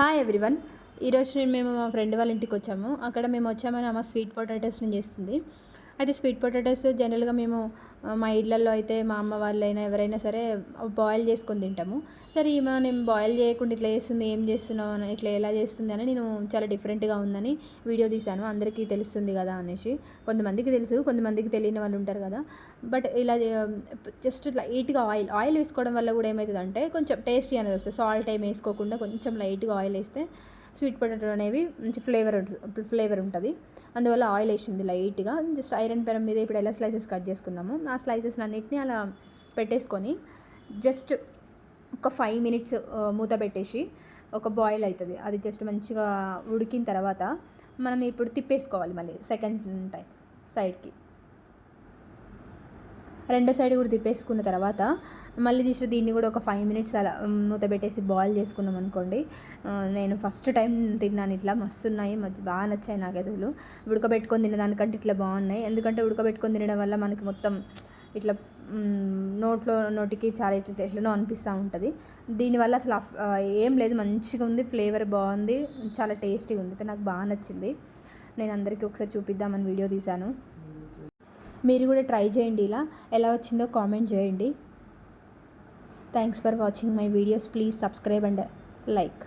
Hi everyone ఈరోజు నేను మేము మా ఫ్రెండ్ వాళ్ళ ఇంటికి వచ్చాము. అక్కడ మేము వచ్చామని ఆమె స్వీట్ పొటాటోస్ని చేస్తుంది. అయితే స్వీట్ పొటాటోస్ జనరల్గా మేము మా ఇళ్ళల్లో అయితే మా అమ్మ వాళ్ళైనా ఎవరైనా సరే బాయిల్ చేసుకొని తింటాము. సరే ఈమె నేను బాయిల్ చేయకుండా ఇట్లా చేస్తుంది ఏం చేస్తున్నావు అని ఇట్లా ఎలా చేస్తుంది అని నేను చాలా డిఫరెంట్గా ఉందని వీడియో తీశాను. అందరికీ తెలుస్తుంది కదా అనేసి. కొంతమందికి తెలుసు కొంతమందికి తెలియని వాళ్ళు ఉంటారు కదా. బట్ ఇలా జస్ట్ లైట్గా ఆయిల్ ఆయిల్ వేసుకోవడం వల్ల కూడా ఏమవుతుందంటే కొంచెం టేస్టీ అనేది వస్తుంది. సాల్ట్ ఏం వేసుకోకుండా కొంచెం లైట్గా ఆయిల్ వేస్తే స్వీట్ పొటాటో అనేవి మంచి ఫ్లేవర్ ఫ్లేవర్ ఉంటుంది. అందువల్ల ఆయిల్ వేసింది లైట్గా. జస్ట్ ఐరన్ పెరం మీద ఇప్పుడు ఎలా స్లైసెస్ కట్ చేసుకున్నాము ఆ స్లైసెస్ అన్నిటిని అలా పెట్టేసుకొని జస్ట్ ఒక ఫైవ్ మినిట్స్ మూత పెట్టేసి ఒక బాయిల్ అవుతుంది అది జస్ట్ మంచిగా ఉడికిన తర్వాత మనం ఇప్పుడు తిప్పేసుకోవాలి మళ్ళీ సెకండ్ టైం సైడ్కి. రెండో సైడ్ కూడా తిప్పేసుకున్న తర్వాత మళ్ళీ తీసి దీన్ని కూడా ఒక ఫైవ్ మినిట్స్ అలా మూత పెట్టేసి బాయిల్ చేసుకున్నాం అనుకోండి. నేను ఫస్ట్ టైం తిన్నాను ఇట్లా మస్తు ఉన్నాయి మంచి బాగా నచ్చాయి నాకు అసలు ఉడకబెట్టుకొని తినదానికంటే ఇట్లా బాగున్నాయి. ఎందుకంటే ఉడకబెట్టుకొని తినడం వల్ల మనకి మొత్తం ఇట్లా నోట్లో నోటికి చాలా ఇట్లా ఎట్లనో అనిపిస్తూ ఉంటుంది. దీనివల్ల అసలు ఏం లేదు. మంచిగా ఉంది ఫ్లేవర్ బాగుంది చాలా టేస్టీగా ఉంది. అయితే నాకు బాగా నచ్చింది. నేను అందరికీ ఒకసారి చూపిద్దామని వీడియో తీశాను. మీరు కూడా ట్రై చేయండి ఇలా. ఎలా వచ్చిందో కామెంట్ చేయండి. Thanks for watching my videos please subscribe and like